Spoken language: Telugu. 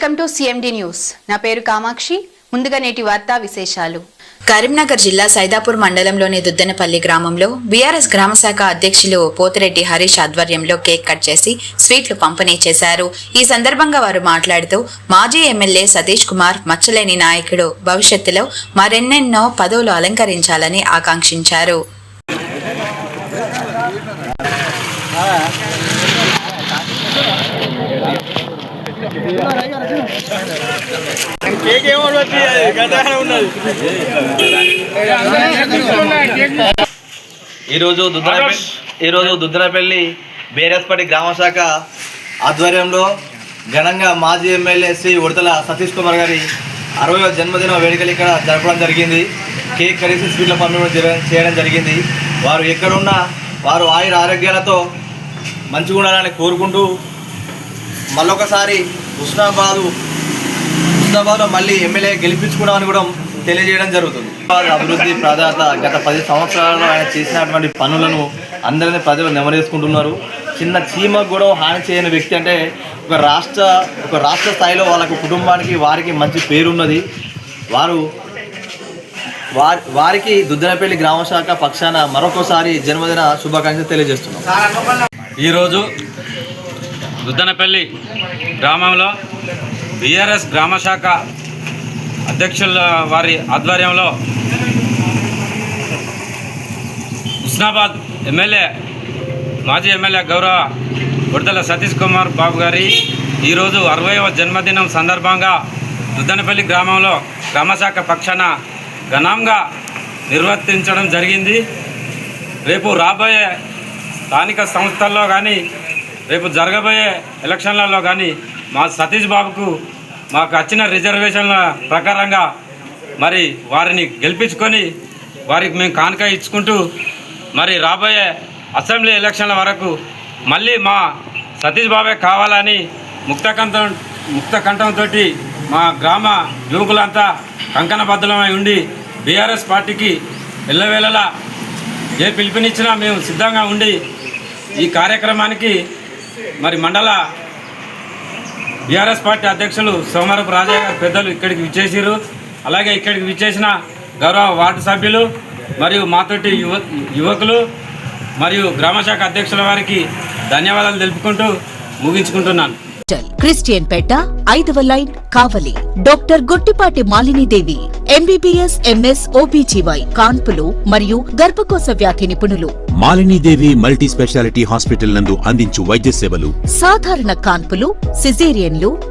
వెల్కమ్ టు సిఎండి న్యూస్ నా పేరు కామాక్షి. ముందుగా నేటి వార్తా విశేషాలు. కరీంనగర్ జిల్లా సైదాపూర్ మండలంలోని దుద్దనపల్లి గ్రామంలో బీఆర్ఎస్ గ్రామశాఖ అధ్యక్షులు పోతిరెడ్డి హరీష్ ఆధ్వర్యంలో కేక్ కట్ చేసి స్వీట్లు పంపిణీ చేశారు. ఈ సందర్భంగా వారు మాట్లాడుతూ మాజీ ఎమ్మెల్యే సతీష్ కుమార్ మచ్చలేని నాయకుడు భవిష్యత్తులో మరెన్నెన్నో పదవులు అలంకరించాలని ఆకాంక్షించారు. కేక్ ఏమో ఉన్నది ఈరోజు దుద్దనపల్లి ఈరోజు దుద్దనపల్లి బేరస్పటి గ్రామ శాఖ ఆధ్వర్యంలో ఘనంగా మాజీ ఎమ్మెల్యే శ్రీ ఉడతల సతీష్ కుమార్ గారి అరవై జన్మదిన వేడుకలు ఇక్కడ జరపడం జరిగింది. కేక్ కలిసి స్వీట్ల పంపిణీ చేయడం జరిగింది. వారు ఎక్కడున్నా వారు ఆయుర ఆరోగ్యాలతో మంచిగా ఉండాలని కోరుకుంటూ మళ్ళొకసారి హుస్నాబాదు హుస్నాబాద్లో మళ్ళీ ఎమ్మెల్యే గెలిపించుకున్నామని కూడా తెలియజేయడం జరుగుతుంది. అభివృద్ధి ప్రాధాన్యత గత పది సంవత్సరాలు ఆయన చేసినటువంటి పనులను అందరినీ ప్రజలు నెమరేసుకుంటున్నారు. చిన్న చీమకు కూడా హాని చేయని వ్యక్తి అంటే ఒక రాష్ట్ర ఒక రాష్ట్ర స్థాయిలో వాళ్ళకు కుటుంబానికి వారికి మంచి పేరున్నది. వారు వారి వారికి దుద్దనపల్లి గ్రామ శాఖ పక్షాన మరొకసారి జన్మదిన శుభాకాంక్షలు తెలియజేస్తున్నాం. ఈరోజు దుద్దనపల్లి గ్రామంలో బీఆర్ఎస్ గ్రామశాఖ అధ్యక్షుల వారి ఆధ్వర్యంలో హుస్నాబాద్ ఎమ్మెల్యే మాజీ ఎమ్మెల్యే గౌరవ బుడతల సతీష్ కుమార్ బాబు గారి ఈరోజు అరవైవ జన్మదినం సందర్భంగా దుద్దనపల్లి గ్రామంలో గ్రామశాఖ పక్షాన ఘనంగా నిర్వర్తించడం జరిగింది. రేపు రాబోయే స్థానిక సంస్థల్లో కానీ రేపు జరగబోయే ఎలక్షన్లలో కానీ మా సతీష్ బాబుకు మాకు వచ్చిన రిజర్వేషన్ల ప్రకారంగా మరి వారిని గెలిపించుకొని వారికి మేము కానుక ఇచ్చుకుంటూ మరి రాబోయే అసెంబ్లీ ఎలక్షన్ల వరకు మళ్ళీ మా సతీష్ బాబే కావాలని ముక్తకంఠం ముక్తకంఠంతో మా గ్రామ యువకులంతా కంకణబద్ధమై ఉండి బీఆర్ఎస్ పార్టీకి వెళ్ళవేళలా ఏ పిలుపునిచ్చినా మేము సిద్ధంగా ఉండి ఈ కార్యక్రమానికి మరి మండల బీఆర్ఎస్ పార్టీ అధ్యక్షులు సోమరపు రాజయ్య గారు పెద్దలు ఇక్కడికి విచ్చేసారు అలాగే ఇక్కడికి విచ్చేసిన గౌరవ వార్డు సభ్యులు మరియు మాతోటి యువ యువకులు మరియు గ్రామశాఖ అధ్యక్షుల వారికి ధన్యవాదాలు తెలుపుకుంటూ ముగించుకుంటున్నాను. క్రిస్టియన్ పేట ఐదవ line Kavali. Doctor Gottipati Malinidevi MBBS MS OBGY కాన్పులు మరియు గర్భకోశ వ్యాధి నిపుణులు. మాలినీదేవి మల్టీ స్పెషాలిటీ హాస్పిటల్ నందు అందించు వైద్య సేవలు సాధారణ కాన్పులు సిజేరియన్లు